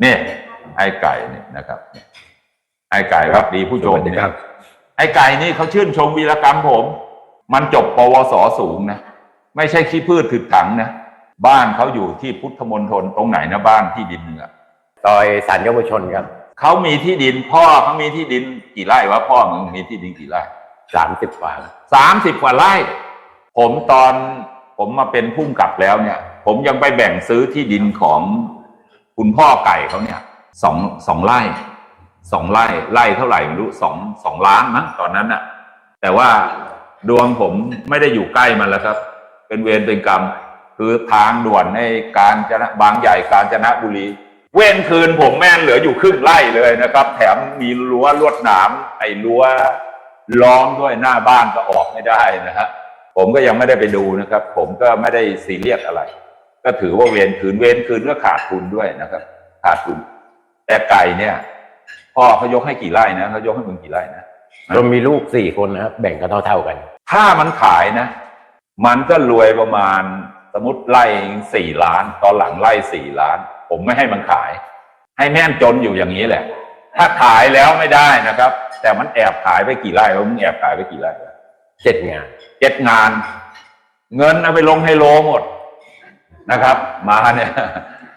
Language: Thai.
เนี่ยไอ้ไก่เนี่ยนะครับไอ้ไก่ครับดีผู้ชมสวัสดีครับไอ้ไก่นี่เขาชื่นชมวีรกรรมผม มันจบปวสสูงนะไม่ใช่ขี้พืชถึกถังนะบ้านเขาอยู่ที่พุทธมณฑลตรงไหนนะบ้านที่ดินเนี่ยซอยสารเยาวชนครับเขามีที่ดิน พ่อเขามีที่ดินกี่ไร่วะพ่อมึงมีที่ดินกี่ไร่สามสิบกว่าสามสิบกว่าไร่ ผมตอนผมมาเป็นผู้กำกับแล้วเนี่ย ผมยังไปแบ่งซื้อที่ดินของ คุณพ่อไก่เขาเนี่ยสองสองไร่สองไร่ไร่เท่าไหร่ไม่รู้สองสองล้านมั้งตอนนั้นน่ะแต่ว่าดวงผมไม่ได้อยู่ใกล้มันแล้วครับ เป็นเวรเป็นกรรม คือทางด่วนในการจนะบางใหญ่กาญจนะบุรี เว้นคืนผมแม่นเหลืออยู่ครึ่งไร่เลยนะครับ แถมมีรั้วลวดหนาม ไอ้รั้วล้อมด้วยหน้าบ้านก็ออกไม่ได้นะฮะผมก็ยังไม่ได้ไปดูนะครับ ผมก็ไม่ได้ซีเรียสอะไร ก็ถือว่าเวรคืนเวรคืนก็ขาดทุนด้วยนะครับ ขาดทุน แต่ไก่เนี่ยพ่อเขายกให้กี่ไร่นะเขายกให้มึงกี่ไร่นะรวมมีลูกสี่คนนะครับแบ่งกันเท่าๆกัน ถ้ามันขายนะ มันก็รวยประมาณสมมติไล่สี่ล้าน ตอนหลังไล่สี่ล้าน ผมไม่ให้มันขาย ให้แม่นจนอยู่อย่างนี้แหละ ถ้าขายแล้วไม่ได้นะครับ แต่มันแอบขายไปกี่ไร่วะมึงแอบขายไปกี่ไร่วะเจ็ดงานเจ็ดงาน เงินเอาไปลงไฮโลหมด นะครับ มาเนี่ย